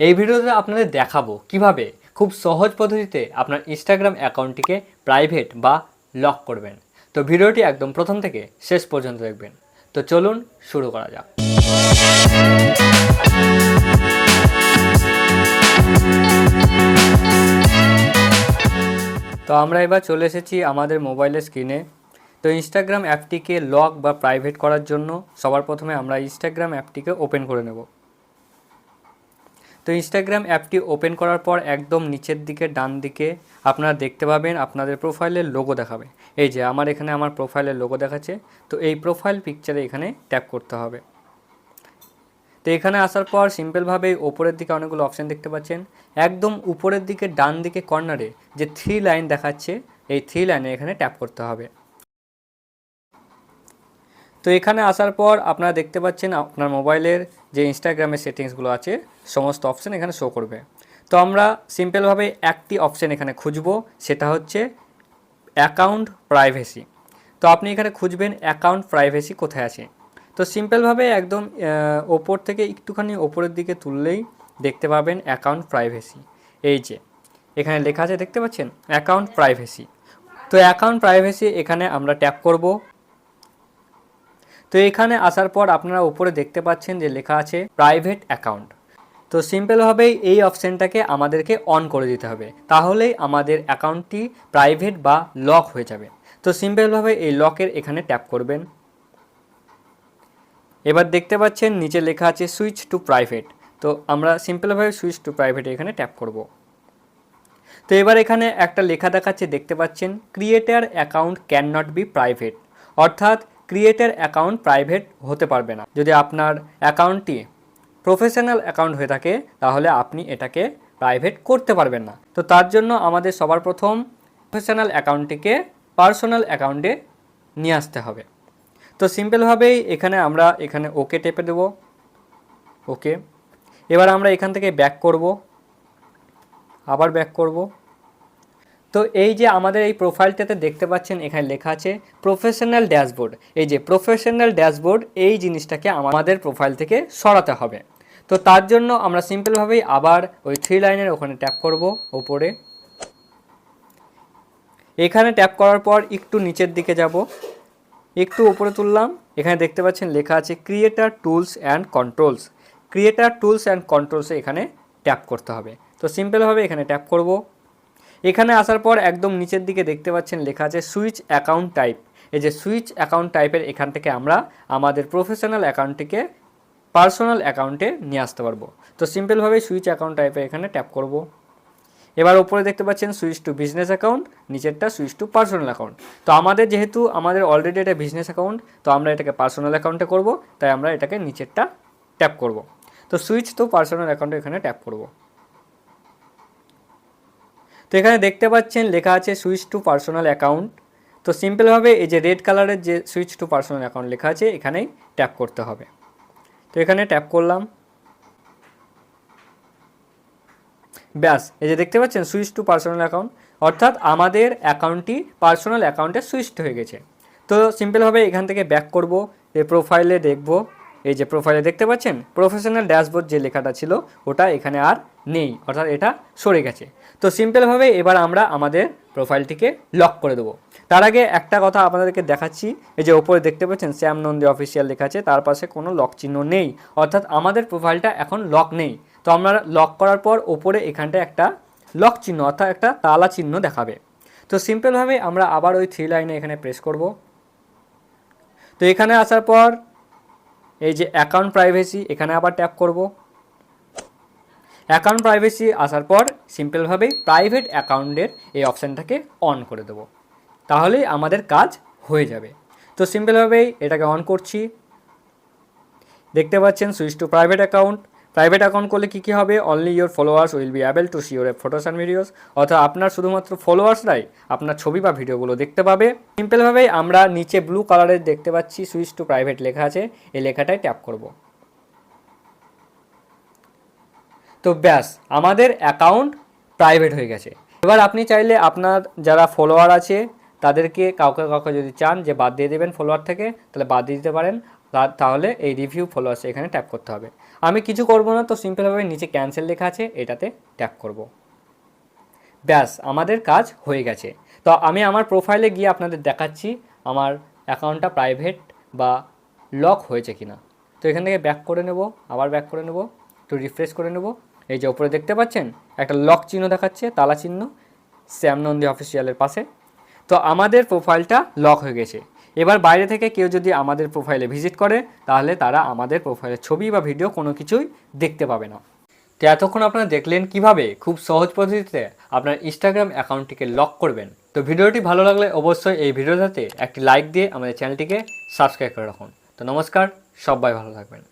এই ভিডিওতে আপনাদের দেখাবো কীভাবে খুব সহজ পদ্ধতিতে আপনার ইনস্টাগ্রাম অ্যাকাউন্টটিকে প্রাইভেট বা লক করবেন। তো ভিডিওটি একদম প্রথম থেকে শেষ পর্যন্ত দেখবেন। তো চলুন শুরু করা যাক। তো আমরা এবার চলে এসেছি আমাদের মোবাইলের স্ক্রিনে তো ইনস্টাগ্রাম অ্যাপটিকে লক বা প্রাইভেট করার জন্য সবার প্রথমে আমরা ইনস্টাগ্রাম অ্যাপটিকে ওপেন করে নেব। তো ইনস্টাগ্রাম অ্যাপটি ওপেন করার পর একদম নিচের দিকে, ডান দিকে আপনারা দেখতে পাবেন আপনাদের প্রোফাইলের লোগো দেখাবে। এই যে আমার এখানে আমার প্রোফাইলের লোগো দেখাচ্ছে। তো এই প্রোফাইল পিকচারে এখানে ট্যাপ করতে হবে। তো এখানে আসার পর সিম্পলভাবে ওপরের দিকে অনেকগুলো অপশান দেখতে পাচ্ছেন। একদম উপরের দিকে, ডান দিকে কর্নারে যে থ্রি লাইন দেখাচ্ছে, এই থ্রি লাইনে এখানে ট্যাপ করতে হবে। তো এখানে আসার পর আপনারা দেখতে পাচ্ছেন আপনার মোবাইলের যে ইনস্টাগ্রামের সেটিংসগুলো আছে, সমস্ত অপশান এখানে শো করবে। তো আমরা সিম্পলভাবে একটি অপশান এখানে খুঁজব, সেটা হচ্ছে অ্যাকাউন্ট প্রাইভেসি তো আপনি এখানে খুঁজবেন অ্যাকাউন্ট প্রাইভেসি কোথায় আছে। তো সিম্পলভাবে একদম ওপর থেকে একটুখানি ওপরের দিকে তুললেই দেখতে পাবেন অ্যাকাউন্ট প্রাইভেসি এই যে, এখানে লেখা আছে, দেখতে পাচ্ছেন? অ্যাকাউন্ট প্রাইভেসি তো অ্যাকাউন্ট প্রাইভেসি এখানে আমরা ট্যাপ করব। তো এখানে আসার পর আপনারা উপরে দেখতে পাচ্ছেন যে লেখা আছে প্রাইভেট অ্যাকাউন্ট তো সিম্পলভাবেই এই অপশানটাকে আমাদেরকে অন করে দিতে হবে। তাহলেই আমাদের অ্যাকাউন্টটি প্রাইভেট বা লক হয়ে যাবে। তো সিম্পলভাবে এই লকের এখানে ট্যাপ করবেন। এবার দেখতে পাচ্ছেন নিচে লেখা আছে সুইচ টু প্রাইভেট তো আমরা সিম্পলভাবে সুইচ টু প্রাইভেট এখানে ট্যাপ করব। তো এবার এখানে একটা লেখা দেখাচ্ছে, দেখতে পাচ্ছেন creator account can not be private অর্থাৎ ক্রিয়েটার অ্যাকাউন্ট প্রাইভেট হতে পারবে না। যদি আপনার অ্যাকাউন্টটি প্রফেশনাল অ্যাকাউন্ট হয়ে থাকে, তাহলে আপনি এটাকে প্রাইভেট করতে পারবেন না। তো তার জন্য আমাদের সবার প্রথম প্রফেশনাল অ্যাকাউন্টটিকে পার্সোনাল অ্যাকাউন্টে নিয়ে আসতে হবে। তো সিম্পলভাবেই এখানে আমরা এখানে ওকে টেপে দেব। ওকে এবার আমরা এখান থেকে ব্যাক করব। আবার ব্যাক করব। তো এই যে আমাদের এই প্রোফাইলটাতে দেখতে পাচ্ছেন, এখানে লেখা আছে প্রফেশনাল ড্যাশবোর্ড এই যে প্রফেশনাল ড্যাশবোর্ড এই জিনিসটাকে আমাদের প্রোফাইল থেকে সরাতে হবে। তো তার জন্য আমরা সিম্পলভাবেই আবার ওই থ্রি লাইনের ওখানে ট্যাপ করব, ওপরে। এখানে ট্যাপ করার পর একটু নিচের দিকে যাব। একটু উপরে তুললাম, এখানে দেখতে পাচ্ছেন লেখা আছে creator tools and controls creator tools and কন্ট্রোলসে এখানে ট্যাপ করতে হবে। তো সিম্পলভাবে এখানে ট্যাপ করব। এখানে আসার পর একদম নিচের দিকে দেখতে পাচ্ছেন লেখা আছে সুইচ অ্যাকাউন্ট টাইপ। এই যে সুইচ অ্যাকাউন্ট টাইপের এখান থেকে আমরা আমাদের প্রফেশনাল অ্যাকাউন্টটিকে পার্সোনাল অ্যাকাউন্টে নিয়ে আসতে পারব। তো সিম্পলভাবে সুইচ অ্যাকাউন্ট টাইপের এখানে ট্যাপ করব। এবার উপরে দেখতে পাচ্ছেন সুইচ টু বিজনেস অ্যাকাউন্ট, নিচেরটা সুইচ টু পার্সোনাল অ্যাকাউন্ট। তো আমাদের যেহেতু আমাদের অলরেডি এটা বিজনেস অ্যাকাউন্ট, তো আমরা এটাকে পার্সোনাল অ্যাকাউন্টে করব, তাই আমরা এটাকে নিচেরটা ট্যাপ করব। তো সুইচ টু পার্সোনাল অ্যাকাউন্টে এখানে ট্যাপ করব। তো এখানে দেখতে পাচ্ছেন লেখা আছে সুইচ টু পার্সোনাল অ্যাকাউন্ট তো সিম্পলভাবে এই যে রেড কালারের যে সুইচ টু পার্সোনাল অ্যাকাউন্ট লেখা আছে এখানেই ট্যাপ করতে হবে। তো এখানে ট্যাপ করলাম। ব্যাস, এই যে দেখতে পাচ্ছেন সুইচ টু পার্সোনাল অ্যাকাউন্ট অর্থাৎ আমাদের অ্যাকাউন্টটি পার্সোনাল অ্যাকাউন্টে সুইচড হয়ে গেছে। তো সিম্পলভাবে এখান থেকে ব্যাক করব এই প্রোফাইলে দেখব। এই যে প্রোফাইলে দেখতে পাচ্ছেন? প্রফেশনাল ড্যাশবোর্ড যে লেখাটা ছিল, ওটা এখানে আর নেই, অর্থাৎ এটা সরে গেছে। তো সিম্পলভাবে এবার আমরা আমাদের প্রোফাইলটিকে লক করে দেবো। তার আগে একটা কথা আপনাদেরকে দেখাচ্ছি, এই যে ওপরে দেখতে পাচ্ছেন, শ্যাম নন্দী অফিসিয়াল লেখা আছে, তার পাশে কোনো লক চিহ্ন নেই, অর্থাৎ আমাদের প্রোফাইলটা এখন লক নেই। তো আমরা লক করার পর ওপরে এখানটায় একটা লক চিহ্ন, অর্থাৎ একটা তালা চিহ্ন দেখাবে। তো সিম্পলভাবে আমরা আবার ওই থ্রি লাইনে এখানে প্রেস করব। তো এখানে আসার পর এই যে অ্যাকাউন্ট প্রাইভেসি এখানে আবার ট্যাপ করব। অ্যাকাউন্ট প্রাইভেসি আসার পর সিম্পলভাবেই প্রাইভেট অ্যাকাউন্টের এই অপশানটাকে অন করে দেবো। তাহলেই আমাদের কাজ হয়ে যাবে। তো সিম্পলভাবেই এটাকে অন করছি। দেখতে পাচ্ছেন switch to private account private account করলে কী কী হবে? Only your followers will be able to see your photos and videos অর্থাৎ আপনার শুধুমাত্র ফলোয়ার্সরাই আপনার ছবি বা ভিডিওগুলো দেখতে পাবে। সিম্পলভাবেই আমরা নিচে ব্লু কালারের দেখতে পাচ্ছি সুইচ টু প্রাইভেট লেখা আছে। এই লেখাটায় ট্যাপ করব। তো ব্যাস, আমাদের অ্যাকাউন্ট প্রাইভেট হয়ে গেছে। এবার আপনি চাইলে আপনার যারা ফলোয়ার আছে, তাদেরকে কাউকে কাউকে যদি চান যে বাদ দিয়ে দেবেন ফলোয়ার থেকে, তাহলে বাদ দিয়ে দিতে পারেন। তাহলে এই রিভিউ ফলোয়ার্স এখানে ট্যাপ করতে হবে। আমি কিছু করব না, তো সিম্পলভাবে নিচে ক্যান্সেল লেখা আছে, এটাতে ট্যাপ করব। ব্যাস, আমাদের কাজ হয়ে গেছে। তো আমি আমার প্রোফাইলে গিয়ে আপনাদের দেখাচ্ছি, আমার অ্যাকাউন্টটা প্রাইভেট বা লক হয়েছে কিনা। তো এখান থেকে ব্যাক করে নেব, আবার ব্যাক করে নেব, একটু রিফ্রেশ করে নেব। এই যে উপরে দেখতে পাচ্ছেন, একটা লক চিহ্ন দেখাচ্ছে, তালা চিহ্ন, শ্যামনন্দী অফিসিয়ালের পাশে। তো আমাদের প্রোফাইলটা লক হয়ে গেছে। এবার বাইরে থেকে কেউ যদি আমাদের প্রোফাইলে ভিজিট করে, তাহলে তারা আমাদের প্রোফাইলের ছবি বা ভিডিও কোনো কিছুই দেখতে পাবে না। তো এতক্ষণ আপনারা দেখলেন কীভাবে খুব সহজ পদ্ধতিতে আপনার ইনস্টাগ্রাম অ্যাকাউন্টটিকে লক করবেন। তো ভিডিওটি ভালো লাগলে অবশ্যই এই ভিডিওটাতে একটি লাইক দিয়ে আমাদের চ্যানেলটিকে সাবস্ক্রাইব করে রাখুন। তো নমস্কার, সবাই ভালো থাকবেন।